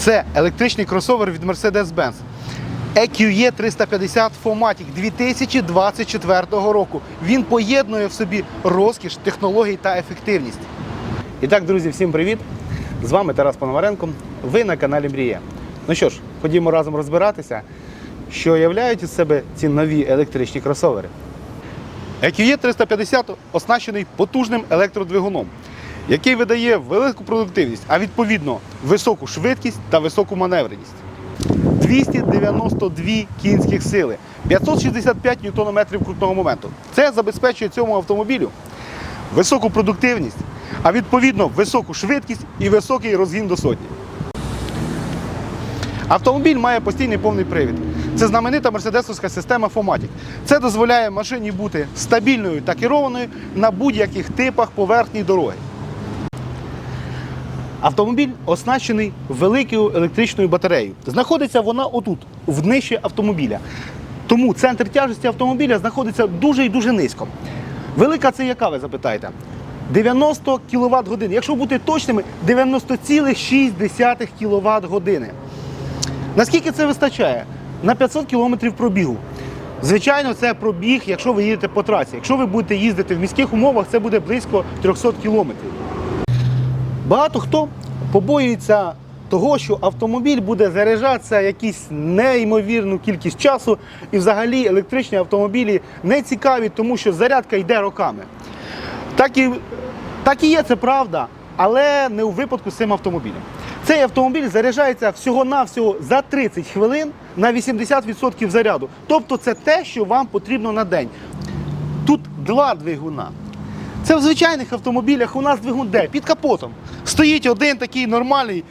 Це електричний кросовер від Mercedes-Benz. EQE 350 Fomatic 2024 року. Він поєднує в собі розкіш, технологій та ефективність. І так, друзі, всім привіт! З вами Тарас Пономаренко. Ви на каналі Мрія. Ну що ж, ходімо разом розбиратися, що являють із себе ці нові електричні кросовери. EQE 350 оснащений потужним електродвигуном, який видає велику продуктивність, а відповідно високу швидкість та високу маневреність. 292 кінських сили, 565 Нм крутного моменту. Це забезпечує цьому автомобілю високу продуктивність, а відповідно високу швидкість і високий розгін до сотні. Автомобіль має постійний повний привід. Це знаменита мерседесовська система Fomatic. Це дозволяє машині бути стабільною та керованою на будь-яких типах поверхні дороги. Автомобіль оснащений великою електричною батареєю. Знаходиться вона отут, в днищі автомобіля. Тому центр тяжесті автомобіля знаходиться дуже і дуже низько. Велика це яка, ви запитаєте? 90 кВт годин. Якщо бути точними, 90,6 кВт години. Наскільки це вистачає? На 500 км пробігу. Звичайно, це пробіг, якщо ви їдете по трасі. Якщо ви будете їздити в міських умовах, це буде близько 300 км. Багато хто побоюється того, що автомобіль буде заряджатися якісь неймовірну кількість часу, і взагалі електричні автомобілі не цікаві, тому що зарядка йде роками. Так і, так і є, це правда, але не у випадку з цим автомобілем. Цей автомобіль заряджається всього-навсього за 30 хвилин на 80% заряду. Тобто це те, що вам потрібно на день. Тут два двигуна. Це в звичайних автомобілях у нас двигун де? Під капотом. Стоїть один такий нормальний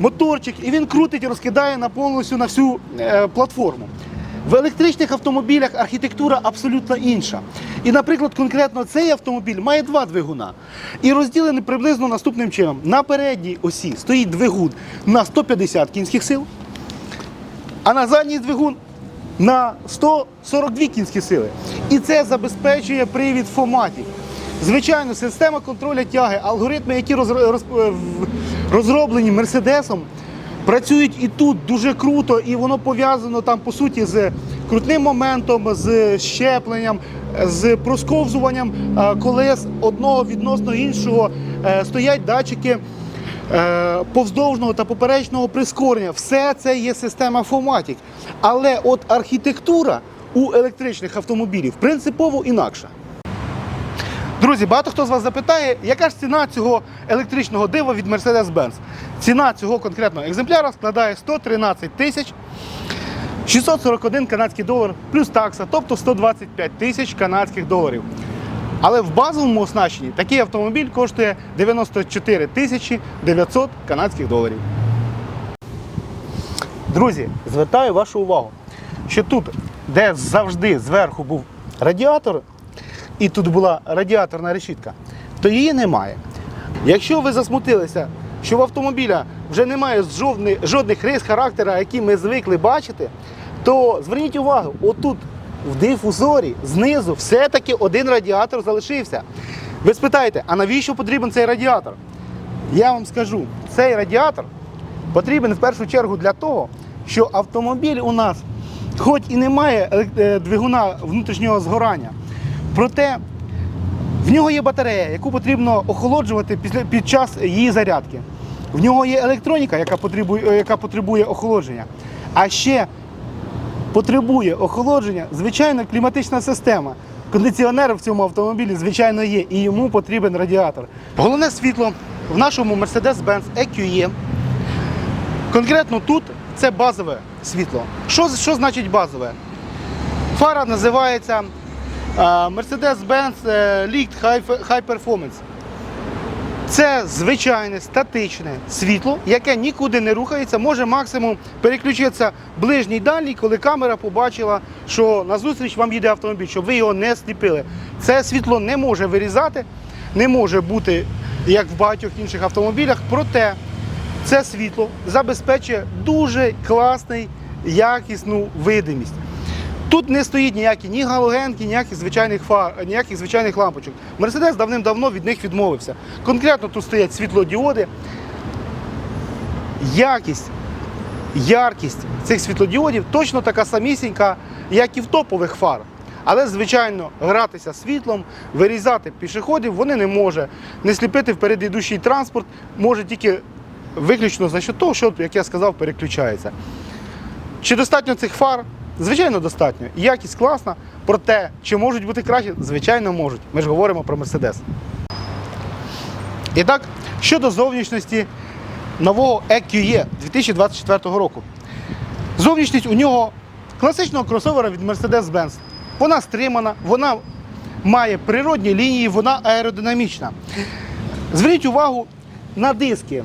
моторчик, і він крутить і розкидає на повністю на всю е, платформу. В електричних автомобілях архітектура абсолютно інша. І, наприклад, конкретно цей автомобіль має два двигуна. І розділений приблизно наступним чином. На передній осі стоїть двигун на 150 кінських сил, а на задній двигун на 142 кінські сили. І це забезпечує привід Fomatic. Звичайно, система контролю тяги, алгоритми, які е, розроблені Мерседесом, працюють і тут дуже круто, і воно пов'язано там по суті з крутним моментом, з щепленням, з просковзуванням е, колес одного відносно іншого. Е, Стоять датчики повздовжного та поперечного прискорення. Все це є система Fomatic. Але от архітектура у електричних автомобілів принципово інакша. Друзі, багато хто з вас запитає, яка ж ціна цього електричного дива від Mercedes-Benz. Ціна цього конкретного екземпляра складає 113 тисяч 641 канадський долар плюс такса, тобто 125 тисяч канадських доларів. Але в базовому оснащенні такий автомобіль коштує 94 тисячі 900 канадських доларів. Друзі, звертаю вашу увагу, що тут, де завжди зверху був радіатор, і тут була радіаторна решітка, то її немає. Якщо ви засмутилися, що в автомобіля вже немає жодних, жодних рис характера, які ми звикли бачити, то зверніть увагу, отут в дифузорі знизу все-таки один радіатор залишився. Ви спитаєте, а навіщо потрібен цей радіатор? Я вам скажу, цей радіатор потрібен в першу чергу для того, що автомобіль у нас, хоч і не має е, двигуна внутрішнього згорання, проте в нього є батарея, яку потрібно охолоджувати під час її зарядки. В нього є електроніка, яка потребує, е, яка потребує охолодження. А ще потребує охолодження, звичайно, кліматична система. Кондиціонер в цьому автомобілі, звичайно, є, і йому потрібен радіатор. Головне світло в нашому Mercedes-Benz EQE. Конкретно тут це базове світло. Що, що значить базове? Фара називається Mercedes-Benz е, High, High Performance. Це звичайне статичне світло, яке нікуди не рухається, може максимум переключитися ближній дальній, коли камера побачила, що назустріч вам їде автомобіль, щоб ви його не сліпили. Це світло не може вирізати, не може бути як в багатьох інших автомобілях, проте це світло забезпечує дуже класний, якісну видимість. Тут не стоїть ніякі ні галогенки, ніяких звичайних фар, ніяких звичайних лампочок. Мерседес давним-давно від них відмовився. Конкретно тут стоять світлодіоди. Якість яркість цих світлодіодів точно така самісінька, як і в топових фар. Але, звичайно, гратися світлом, вирізати пішоходів вони не може. Не сліпити вперед йдущий транспорт може тільки виключно за того, що, як я сказав, переключається. Чи достатньо цих фар? Звичайно, достатньо. Якість класна, проте чи можуть бути краще? Звичайно, можуть. Ми ж говоримо про Мерседес. І так, щодо зовнішності нового EQE 2024 року. Зовнішність у нього класичного кросовера від Mercedes-Benz. Вона стримана, вона має природні лінії, вона аеродинамічна. Зверніть увагу на диски.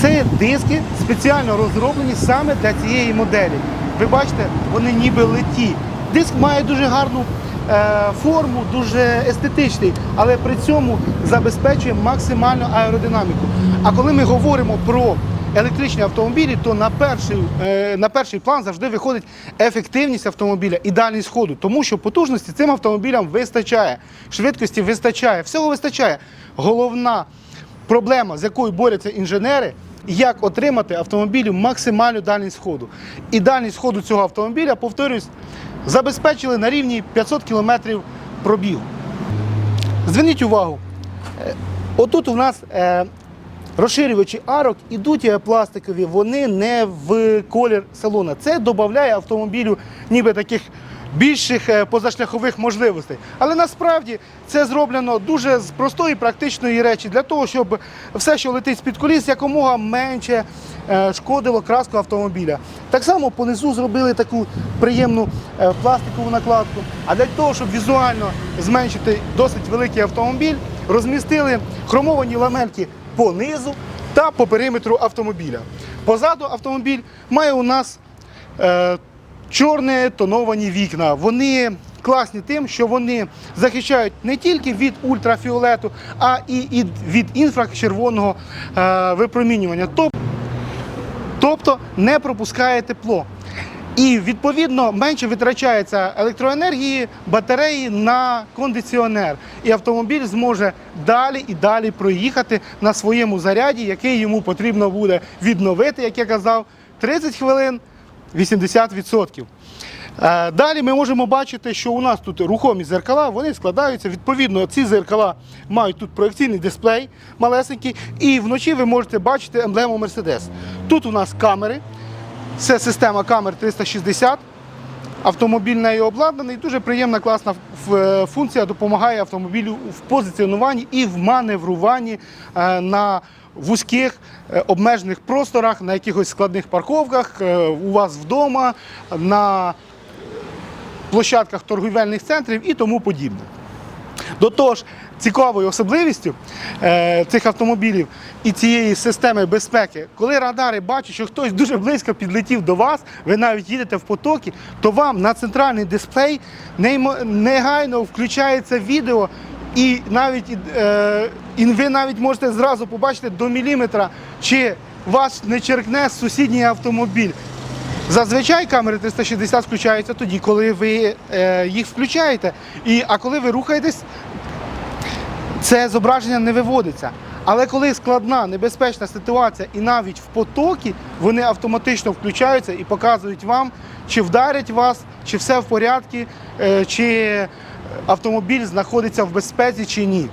Це диски спеціально розроблені саме для цієї моделі. Ви бачите, вони ніби леті. Диск має дуже гарну е, форму, дуже естетичний, але при цьому забезпечує максимальну аеродинаміку. А коли ми говоримо про електричні автомобілі, то на перший, е, на перший план завжди виходить ефективність автомобіля і дальність ходу, тому що потужності цим автомобілям вистачає, швидкості вистачає, всього вистачає. Головна проблема, з якою борються інженери, як отримати автомобілю максимальну дальність ходу. І дальність ходу цього автомобіля, повторюсь, забезпечили на рівні 500 км пробігу. Зверніть увагу, е, отут у нас е, розширювачі арок ідуть пластикові, вони не в колір салона. Це додає автомобілю ніби таких більших е, позашляхових можливостей. Але насправді це зроблено дуже з простої практичної речі для того, щоб все, що летить з-під коліс, якомога менше е, шкодило краску автомобіля. Так само понизу зробили таку приємну е, пластикову накладку. А для того, щоб візуально зменшити досить великий автомобіль, розмістили хромовані ламельки по низу та по периметру автомобіля. Позаду автомобіль має у нас чорні тоновані вікна. Вони класні тим, що вони захищають не тільки від ультрафіолету, а і і від інфрачервоного е, випромінювання. Тобто не пропускає тепло. І відповідно менше витрачається електроенергії, батареї на кондиціонер. І автомобіль зможе далі і далі проїхати на своєму заряді, який йому потрібно буде відновити, як я казав, 30 хвилин 80%. Е, Далі ми можемо бачити, що у нас тут рухомі зеркала, вони складаються. Відповідно, ці зеркала мають тут проекційний дисплей малесенький, і вночі ви можете бачити емблему Mercedes. Тут у нас камери, це система камер 360. Автомобіль нею обладнаний. Дуже приємна, класна функція допомагає автомобілю в позиціонуванні і в маневруванні е, на вузьких е, обмежених просторах, на якихось складних парковках, е, у вас вдома, на площадках торгівельних центрів і тому подібне. До того ж, цікавою особливістю е, цих автомобілів і цієї системи безпеки, коли радари бачать, що хтось дуже близько підлетів до вас, ви навіть їдете в потоки, то вам на центральний дисплей негайно включається відео, і навіть е, і ви навіть можете зразу побачити до міліметра, чи вас не черкне сусідній автомобіль. Зазвичай камери 360 включаються тоді, коли ви е, їх включаєте. І, а коли ви рухаєтесь, це зображення не виводиться. Але коли складна, небезпечна ситуація і навіть в потокі, вони автоматично включаються і показують вам, чи вдарять вас, чи все в порядку, е, чи автомобіль знаходиться в безпеці чи ні.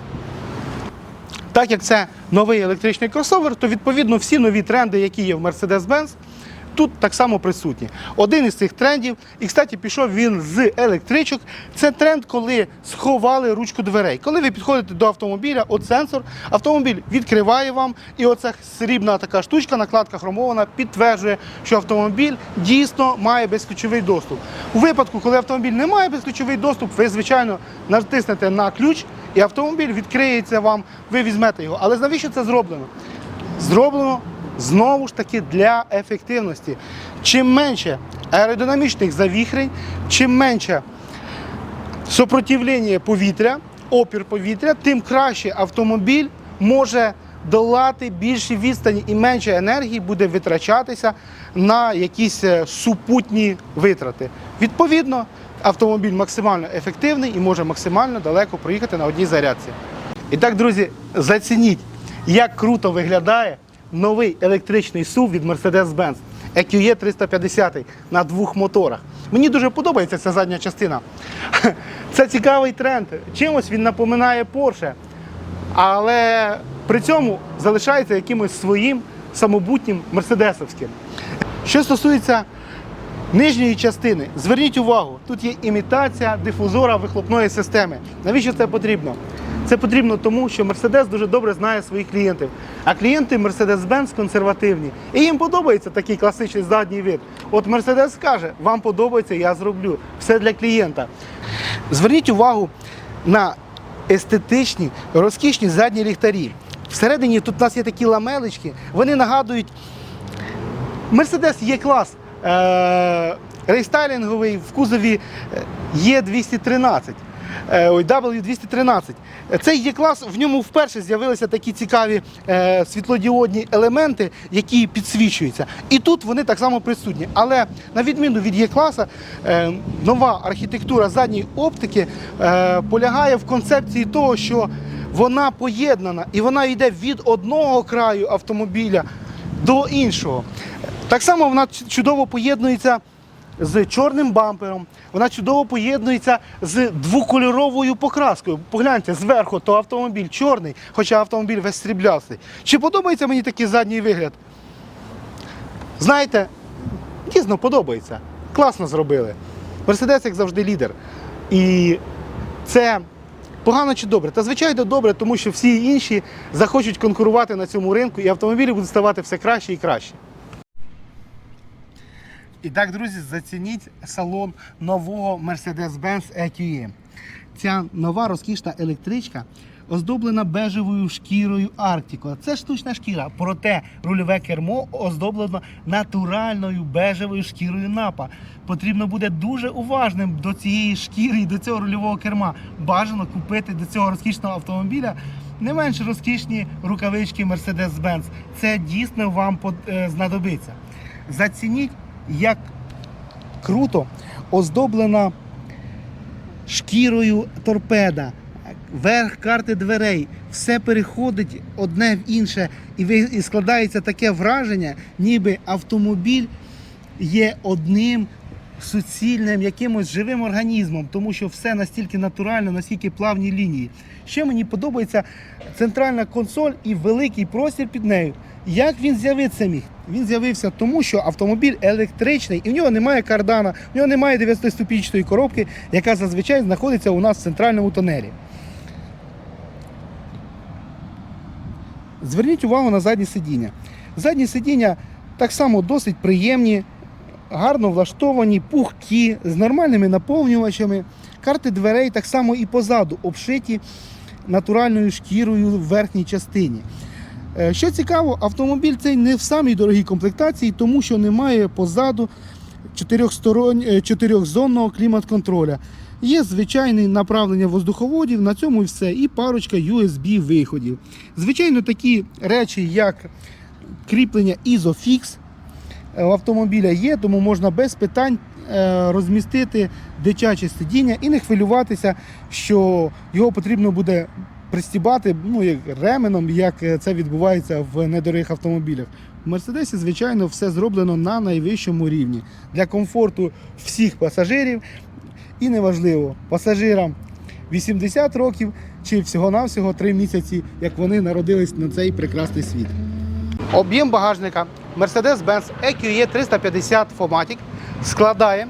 Так як це новий електричний кросовер, то відповідно всі нові тренди, які є в Mercedes-Benz, тут так само присутні. Один із цих трендів, і кстати, пішов він з електричок. Це тренд, коли сховали ручку дверей. Коли ви підходите до автомобіля, от сенсор, автомобіль відкриває вам, і оця срібна така штучка, накладка хромована, підтверджує, що автомобіль дійсно має безключовий доступ. У випадку, коли автомобіль не має безключовий доступ, ви, звичайно, натиснете на ключ, і автомобіль відкриється вам, ви візьмете його. Але навіщо це зроблено? Зроблено знову ж таки для ефективності. Чим менше аеродинамічних завіхрень, чим менше супротивлення повітря, опір повітря, тим краще автомобіль може долати більші відстані і менше енергії буде витрачатися на якісь е, супутні витрати. Відповідно, автомобіль максимально ефективний і може максимально далеко проїхати на одній зарядці. І так, друзі, зацініть, як круто виглядає новий електричний SUV від Mercedes-Benz. EQE 350 на двох моторах. Мені дуже подобається ця задня частина. Це цікавий тренд. Чимось він напоминає Porsche, але при цьому залишається якимось своїм самобутнім мерседесовським. Що стосується нижньої частини, зверніть увагу, тут є імітація дифузора вихлопної системи. Навіщо це потрібно? Це потрібно тому, що Mercedes дуже добре знає своїх клієнтів. А клієнти Mercedes-Benz консервативні. І їм подобається такий класичний задній вид. От Mercedes каже, вам подобається, я зроблю. Все для клієнта. Зверніть увагу на естетичні, розкішні задні ліхтарі. Всередині тут у нас є такі ламелечки, вони нагадують Мерседес є клас е, рейстайлінговий в кузові є 213 е, ой, W213. Цей є клас, в ньому вперше з'явилися такі цікаві е, світлодіодні елементи, які підсвічуються. І тут вони так само присутні. Але на відміну від є класа, е, нова архітектура задньої оптики е, полягає в концепції того, що вона поєднана і вона йде від одного краю автомобіля до іншого. Так само вона чудово поєднується з чорним бампером, вона чудово поєднується з двокольоровою покраскою. Погляньте, зверху то автомобіль чорний, хоча автомобіль весь сріблястий. Чи подобається мені такий задній вигляд? Знаєте, дійсно подобається. Класно зробили. Мерседес, як завжди, лідер. І це погано чи добре? Та звичайно добре, тому що всі інші захочуть конкурувати на цьому ринку, і автомобілі будуть ставати все краще і краще. І так, друзі, зацініть салон нового Mercedes-Benz EQE. Ця нова розкішна електричка оздоблена бежевою шкірою Арктико. Це штучна шкіра, проте рульове кермо оздоблено натуральною бежевою шкірою напа. Потрібно буде дуже уважним до цієї шкіри і до цього рульового керма. Бажано купити до цього розкішного автомобіля не менш розкішні рукавички Mercedes-Benz. Це дійсно вам е, знадобиться. Зацініть, як круто оздоблена шкірою торпеда, верх карти дверей, все переходить одне в інше, і, складається таке враження, ніби автомобіль є одним суцільним якимось живим організмом, тому що все настільки натурально, настільки плавні лінії. Ще мені подобається центральна консоль і великий простір під нею. Як він з'явився міг? Він з'явився тому, що автомобіль електричний, і в нього немає кардана, в нього немає 9-ступінчатої коробки, яка зазвичай знаходиться у нас в центральному тунелі. Зверніть увагу на задні сидіння. Задні сидіння так само досить приємні, гарно влаштовані, пухкі, з нормальними наповнювачами. Карти дверей так само і позаду обшиті натуральною шкірою в верхній частині. Е, Що цікаво, автомобіль цей не в самій дорогій комплектації, тому що немає позаду е, чотирьохзонного клімат-контроля. Є звичайне направлення воздуховодів, на цьому і все, і парочка USB виходів. Звичайно, такі речі, як кріплення Isofix автомобіля є, тому можна без питань е, розмістити дитяче сидіння і не хвилюватися, що його потрібно буде пристібати ну, як ременом, як е, це відбувається в недорогих автомобілях. В Мерседесі, звичайно, все зроблено на найвищому рівні для комфорту всіх пасажирів. І неважливо, пасажирам 80 років чи всього-навсього 3 місяці, як вони народились на цей прекрасний світ. Об'єм багажника Mercedes-Benz EQE 350 Fomatic складає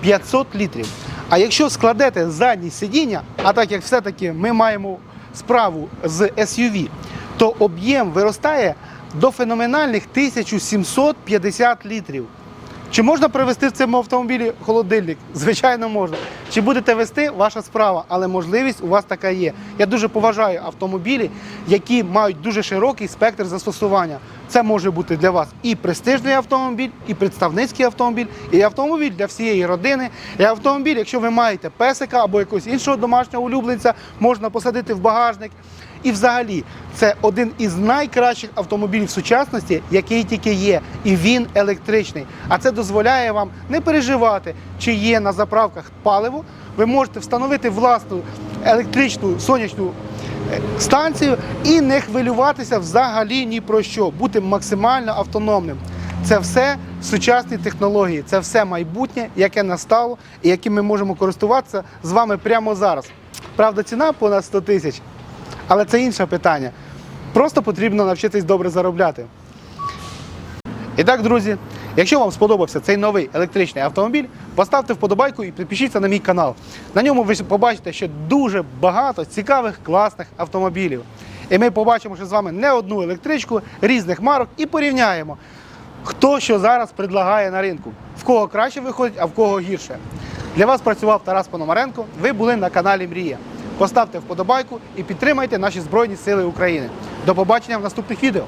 500 літрів. А якщо складете задні сидіння, а так як все-таки ми маємо справу з SUV, то об'єм виростає до феноменальних 1750 літрів. Чи можна привезти в цьому автомобілі холодильник? Звичайно, можна. Чи будете вести, ваша справа, але можливість у вас така є. Я дуже поважаю автомобілі, які мають дуже широкий спектр застосування. Це може бути для вас і престижний автомобіль, і представницький автомобіль, і автомобіль для всієї родини. І автомобіль, якщо ви маєте песика або якогось іншого домашнього улюбленця, можна посадити в багажник. І взагалі це один із найкращих автомобілів сучасності, який тільки є, і він електричний. А це дозволяє вам не переживати, чи є на заправках паливо. Ви можете встановити власну електричну сонячну е, станцію і не хвилюватися взагалі ні про що, бути максимально автономним. Це все сучасні технології, це все майбутнє, яке настало і яким ми можемо користуватися з вами прямо зараз. Правда, ціна понад 100 тисяч, але це інше питання. Просто потрібно навчитись добре заробляти. І так, друзі, якщо вам сподобався цей новий електричний автомобіль, поставте вподобайку і підпишіться на мій канал. На ньому ви побачите ще дуже багато цікавих, класних автомобілів. І ми побачимо ще з вами не одну електричку різних марок і порівняємо, хто що зараз предлагає на ринку, в кого краще виходить, а в кого гірше. Для вас працював Тарас Пономаренко. Ви були на каналі Мрія. Поставте вподобайку і підтримайте наші Збройні Сили України. До побачення в наступних відео.